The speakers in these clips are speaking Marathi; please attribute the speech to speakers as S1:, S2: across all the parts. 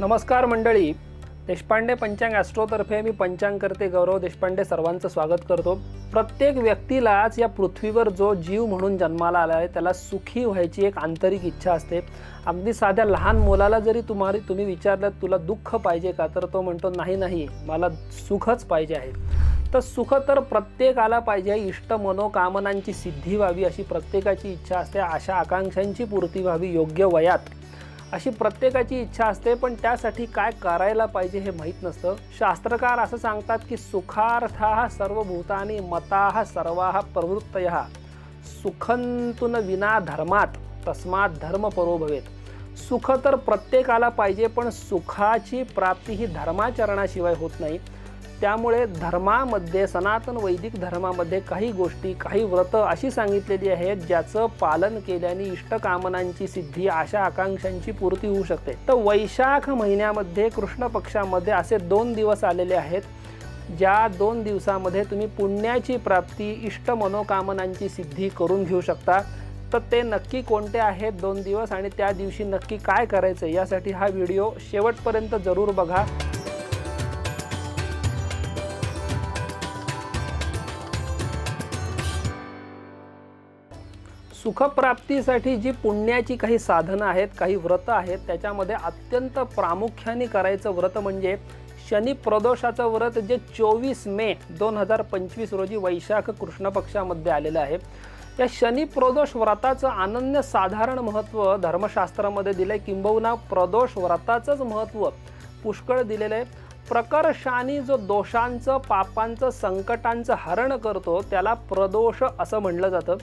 S1: नमस्कार मंडळी. देशपांडे पंचांग ॲस्ट्रोतर्फे मी पंचांग करते गौरव देशपांडे सर्वांचं स्वागत करतो. प्रत्येक व्यक्तीलाच या पृथ्वीवर जो जीव म्हणून जन्माला आला आहे त्याला सुखी व्हायची एक आंतरिक इच्छा असते. अगदी साध्या लहान मुलाला जरी तुम्हाला तुम्ही विचारलं तुला दुःख पाहिजे का? तर तो म्हणतो नाही नाही मला सुखच पाहिजे आहे. तर सुख तर प्रत्येकाला पाहिजे. इष्ट मनोकामनांची सिद्धी व्हावी अशी प्रत्येकाची इच्छा असते. अशा आकांक्षांची पूर्ती व्हावी. योग्य वयात अशी प्रत्येकाची इच्छा असते पण त्यासाठी काय करायला पाहिजे हे माहीत नसतं. शास्त्रकार असं सांगतात की सुखार्था सर्व भूतानी मता सर्वा प्रवृत्तय. सुखंतुन विना धर्मात तस्मात धर्म परो भवेत. सुख तर प्रत्येकाला पाहिजे पण सुखाची प्राप्ती ही धर्माचरणाशिवाय होत नाही. त्यामुळे धर्मामध्ये सनातन वैदिक धर्मामध्ये काही गोष्टी काही व्रत अशी सांगितलेली आहेत ज्याचं पालन केल्याने इष्टकामनांची सिद्धी आशा आकांक्षांची पूर्ती होऊ शकते. तर वैशाख महिन्यामध्ये कृष्ण पक्षामध्ये असे दोन दिवस आलेले आहेत ज्या दोन दिवसामध्ये तुम्ही पुण्याची प्राप्ती इष्ट मनोकामनांची सिद्धी करून घेऊ शकता. तर ते नक्की कोणते आहेत दोन दिवस आणि त्या दिवशी नक्की काय करायचं यासाठी हा व्हिडिओ शेवटपर्यंत जरूर बघा. सुखप्राप्तीसाठी जी पुण्याची काही साधनं आहेत काही व्रतं आहेत त्याच्यामध्ये अत्यंत प्रामुख्याने करायचं व्रत म्हणजे शनी प्रदोषाचं व्रत जे चोवीस मे दोन हजार पंचवीस रोजी वैशाख कृष्ण पक्षामध्ये आलेलं आहे. या शनी प्रदोष व्रताचं अनन्य साधारण महत्त्व धर्मशास्त्रामध्ये दिलं आहे किंबहुना प्रदोष व्रताचंच महत्त्व पुष्कळ दिलेलं आहे. प्रकर्षाने जो दोषांचं पापांचं संकटांचं हरण करतो त्याला प्रदोष असं म्हणलं जातं.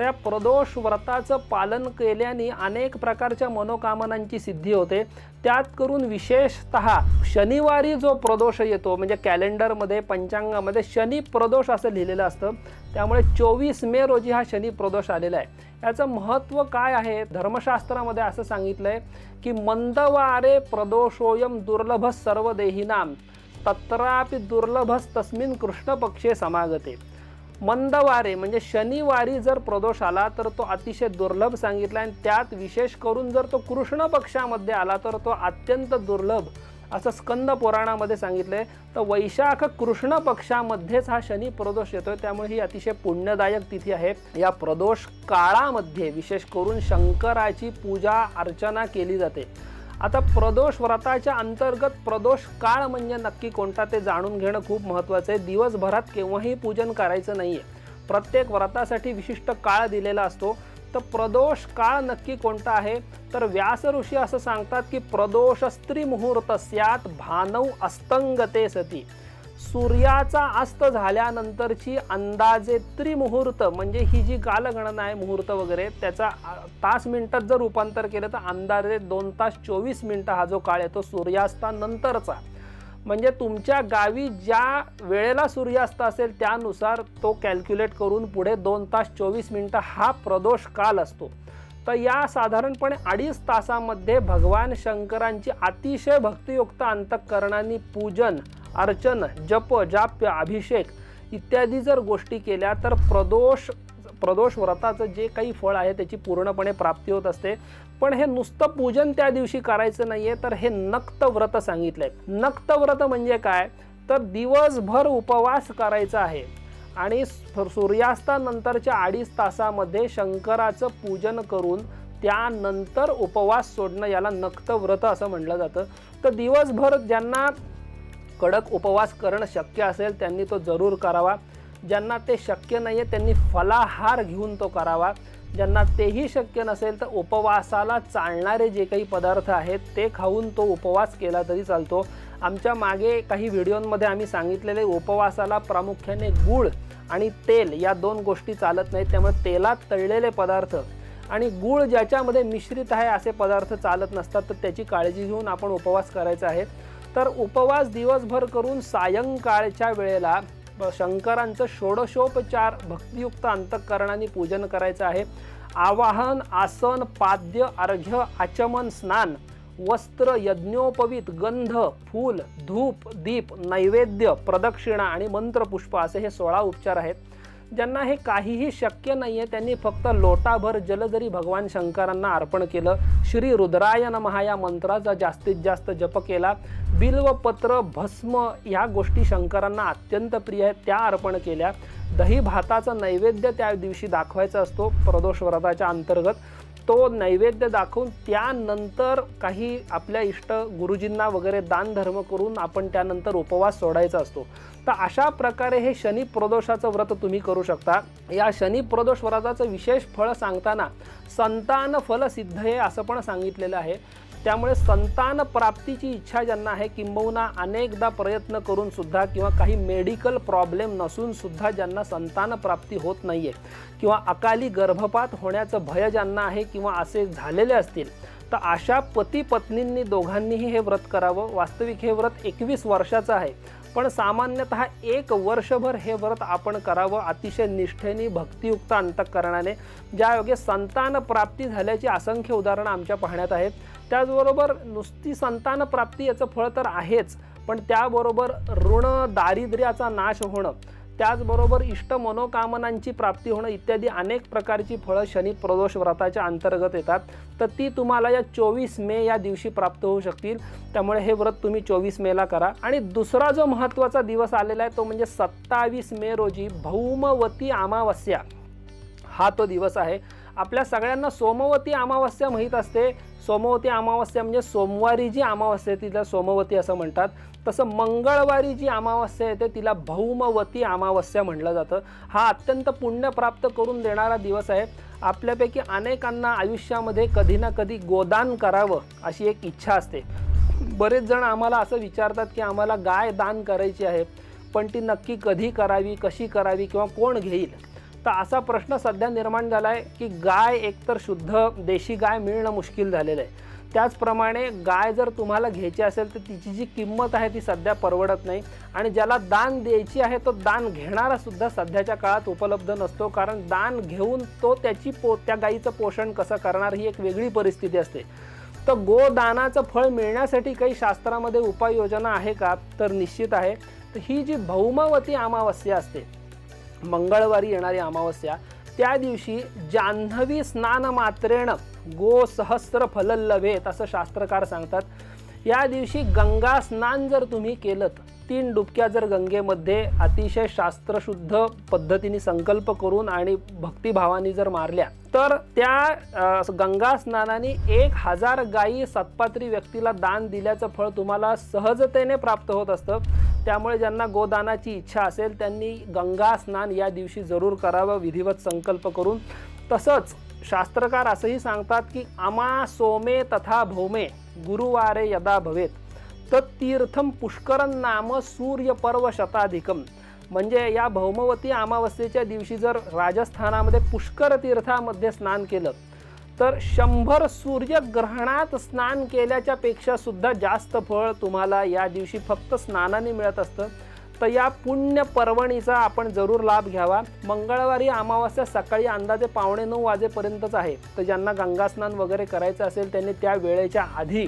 S1: तर या प्रदोष व्रताचं पालन केल्याने अनेक प्रकारच्या मनोकामनांची सिद्धी होते. त्यात करून विशेषत शनिवारी जो प्रदोष येतो म्हणजे कॅलेंडरमध्ये पंचांगामध्ये शनी प्रदोष असं लिहिलेलं असतं. त्यामुळे चोवीस मे रोजी हा शनी प्रदोष आलेला आहे. याचं महत्त्व काय आहे? धर्मशास्त्रामध्ये असं सांगितलं आहे की मंदवारे प्रदोषोयम दुर्लभ सर्व देहिनाम तत्रापि दुर्लभस तस्मिन कृष्णपक्षे समागते. मंदवारे म्हणजे शनिवारी जर प्रदोष आला तर तो अतिशय दुर्लभ सांगितला आणि त्यात विशेष करून जर तो कृष्ण पक्षामध्ये आला तर तो अत्यंत दुर्लभ असं स्कंद पुराणामध्ये सांगितलंय. तर वैशाख कृष्ण पक्षामध्येच हा शनी प्रदोष येतोय. त्यामुळे ही अतिशय पुण्यदायक तिथी आहे. या प्रदोष काळामध्ये विशेष करून शंकराची पूजा अर्चना केली जाते. आता प्रदोष व्रताच्या अंतर्गत प्रदोष काळ म्हणजे नक्की कोणता ते जाणून घेणं खूप महत्त्वाचं आहे. दिवसभरात केव्हाही पूजन करायचं नाही आहे प्रत्येक व्रतासाठी विशिष्ट काळ दिलेला असतो. तर प्रदोष काळ नक्की कोणता आहे? तर व्यास ऋषी असं सांगतात की प्रदोष स्त्री मुहूर्त स्यात भानव अस्तंगते सती. सूर्याचा अस्त झाल्यानंतरची अंदाजे त्रिमुहूर्त म्हणजे ही जी कालगणना आहे मुहूर्त वगैरे त्याचा तास मिनिटात जर रूपांतर केलं तर अंदाजे दोन तास चोवीस मिनटं हा जो काळ येतो सूर्यास्तानंतरचा. म्हणजे तुमच्या गावी ज्या वेळेला सूर्यास्त असेल त्यानुसार तो कॅल्क्युलेट करून पुढे दोन तास चोवीस मिनटं हा प्रदोष काल असतो. तर या साधारणपणे अडीच तासामध्ये भगवान शंकरांची अतिशय भक्तियुक्त अंतःकरणाने पूजन अर्चन जप जाप्य अभिषेक इत्यादी जर गोष्टी केल्या तर प्रदोष प्रदोष व्रताचं जे काही फळ आहे त्याची पूर्णपणे प्राप्ती होत असते. पण हे नुसतं पूजन त्या दिवशी करायचं नाही आहे तर हे नक्त व्रत सांगितलं आहे नक्त व्रत म्हणजे काय? तर दिवसभर उपवास करायचा आहे. आणि सूर्यास्तानंतरच्या अडीच तासामध्ये शंकराचं पूजन करून त्यानंतर उपवास सोडणं याला नक्त व्रत असं म्हटलं जातं. तर दिवसभर ज्यांना कडक उपवास करणं शक्य असेल त्यांनी तो जरूर करावा. ज्यांना ते शक्य नाही आहे त्यांनी फलाहार घेऊन तो करावा. ज्यांना तेही शक्य नसेल तर उपवासाला चालणारे जे काही पदार्थ आहेत ते खाऊन तो उपवास केला तरी चालतो. आमच्या मागे काही व्हिडिओंमध्ये आम्ही सांगितलेले उपवासाला प्रामुख्याने गूळ आणि तेल या दोन गोष्टी चालत नाहीत त्यामुळे तेलात तळलेले पदार्थ आणि गूळ ज्याच्यामध्ये मिश्रित आहे असे पदार्थ चालत नसतात तर त्याची काळजी घेऊन आपण उपवास करायचा आहे. तर उपवास दिवसभर करून सायंकाळच्या वेळेला शंकरांचं षोडशोपचार भक्तियुक्त अंतःकरणाने पूजन करायचं आहे. आवाहन आसन पाद्य अर्घ्य आचमन स्नान वस्त्र यज्ञोपवीत गंध फूल धूप दीप नैवेद्य प्रदक्षिणा आणि मंत्रपुष्प असे हे सोळा उपचार आहेत. ज्यांना हे काहीही शक्य नाही आहे त्यांनी फक्त लोटाभर जल जरी भगवान शंकरांना अर्पण केलं श्री रुद्राय नमः या मंत्राचा जास्तीत जास्त जप केला बिल्वपत्र भस्म ह्या गोष्टी शंकरांना अत्यंत प्रिय आहेत त्या अर्पण केल्या. दही भाताचा नैवेद्य त्या दिवशी दाखवायचा असतो प्रदोष व्रताच्या अंतर्गत. तो नैवेद्य दाखवून त्यानंतर काही आपल्या इष्ट गुरुजींना वगैरे दानधर्म करून आपण त्यानंतर उपवास सोडायचा असतो. तर अशा प्रकारे हे शनी प्रदोषाचं व्रत तुम्ही करू शकता. या शनी प्रदोष व्रताचं विशेष फळ सांगताना संतान फल सिद्ध आहे असं पण सांगितलेलं आहे. त्यामुळे संतान प्राप्तीची इच्छा ज्यांना आहे किंबहुना अनेकदा प्रयत्न करून सुद्धा किंवा काही मेडिकल प्रॉब्लेम नसून सुद्धा ज्यांना संतान प्राप्ती होत नाही आहे किंवा अकाली गर्भपात होण्याचं भय ज्यांना आहे किंवा असे झालेले असतील तर अशा पती पत्नींनी दोघांनीही हे व्रत करावं. वास्तविक हे व्रत एकवीस वर्षाचं आहे. पण सामान्यतः एक वर्षभर हे व्रत आपण करावं अतिशय निष्ठेने भक्तियुक्त अंतकरणाने ज्यायोगे संतान प्राप्ती झाल्याची असंख्य उदाहरणं आमच्या पाहण्यात आहेत. त्याचबरोबर नुसती संतान प्राप्ती याचं फळ तर आहेच पण त्याबरोबर ऋण दारिद्र्याचा नाश होणं त्याचबरोबर इष्ट मनोकामनांची प्राप्ती होणं इत्यादी अनेक प्रकारची फळं शनी प्रदोष व्रताच्या अंतर्गत येतात. तर ती तुम्हाला या चोवीस मे या दिवशी प्राप्त होऊ शकतील. त्यामुळे हे व्रत तुम्ही चोवीस मेला करा. आणि दुसरा जो महत्त्वाचा दिवस आलेला आहे तो म्हणजे सत्तावीस मे रोजी भौमवती अमावस्या हा तो दिवस आहे. आपल्या सगळ्यांना सोमवती अमावस्या माहीत असते. सोमवती अमावस्या म्हणजे सोमवारी जी अमावस्या आहे तिला सोमवती असं म्हणतात. तसं मंगळवारी जी अमावस्या येते तिला भौमवती अमावस्या म्हटलं जातं. हा अत्यंत पुण्य प्राप्त करून देणारा दिवस आहे. आपल्यापैकी अनेकांना आयुष्यामध्ये कधी ना कधी गोदान करावं अशी एक इच्छा असते. बरेच जण आम्हाला असं विचारतात की आम्हाला गाय दान करायची आहे पण ती नक्की कधी करावी कशी करावी किंवा कोण घेईल? तर असा प्रश्न सध्या निर्माण झाला आहे की गाय एकतर शुद्ध देशी गाय मिळणं मुश्किल झालेलं आहे. त्याचप्रमाणे गाय जर तुम्हाला घ्यायची असेल तर तिची जी किंमत आहे ती सध्या परवडत नाही आणि ज्याला दान द्यायची आहे तो दान घेणारा सुद्धा सध्याच्या काळात उपलब्ध नसतो कारण दान घेऊन तो त्याची पो त्या गायीचं पोषण कसं करणार ही एक वेगळी परिस्थिती असते. तर गोदानाचं फळ मिळण्यासाठी काही शास्त्रामध्ये उपाययोजना आहे का? तर निश्चित आहे. तर ही जी भौमावती अमावस्या असते मंगळवारी येणारी अमावस्या त्या दिवशी जान्हवी स्नान मात्रेण गो सहस्र फलल्लभेत असं शास्त्रकार सांगतात. या दिवशी गंगा स्नान जर तुम्ही केलं तीन डुबक्या जर गंगेमध्ये अतिशय शास्त्रशुद्ध पद्धतीने संकल्प करून आणि भक्तिभावाने जर मारल्या तर त्या गंगा स्नानाने एक हजार गायी सत्पात्री व्यक्तीला दान दिल्याचं फळ तुम्हाला सहजतेने प्राप्त होत असतं. त्यामुळे ज्यांना गोदानाची इच्छा असेल त्यांनी गंगा स्नान या दिवशी जरूर करावं विधिवत संकल्प करून. तसंच शास्त्रकार असंही सांगतात की अमा सोमे तथा भौमे गुरुवारे यदा भवेत. तर तीर्थम पुष्करन नाम सूर्यपर्व शताधिकम म्हणजे या भौमवती अमावस्येच्या दिवशी जर राजस्थानामध्ये पुष्कर तीर्थामध्ये स्नान केलं तर शंभर सूर्यग्रहणात स्नान केल्याच्या पेक्षा सुद्धा जास्त फळ तुम्हाला या दिवशी फक्त स्नानाने मिळत असतं. तर या पुण्य पर्वणीचा आपण जरूर लाभ घ्यावा. मंगळवारी अमावास्या सकाळी अंदाजे पावणे नऊ वाजेपर्यंतच आहे. तर ज्यांना गंगास्नान वगैरे करायचं असेल त्यांनी त्या वेळेच्या आधी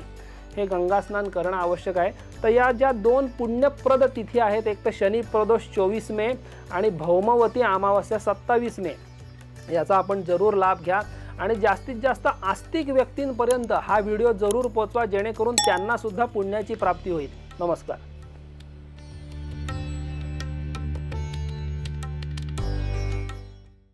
S1: हे गंगास्नान करणं आवश्यक आहे. तर या ज्या दोन पुण्यप्रद तिथी आहेत एक तर शनी प्रदोष चोवीस मे आणि भौमवती अमावास्या सत्तावीस मे याचा आपण जरूर लाभ घ्या. आणि जास्तीत जास्त आस्तिक व्यक्तींपर्यंत हा व्हिडिओ जरूर पोचवा जेणेकरून त्यांना सुद्धा पुण्याची प्राप्ती होईल. नमस्कार.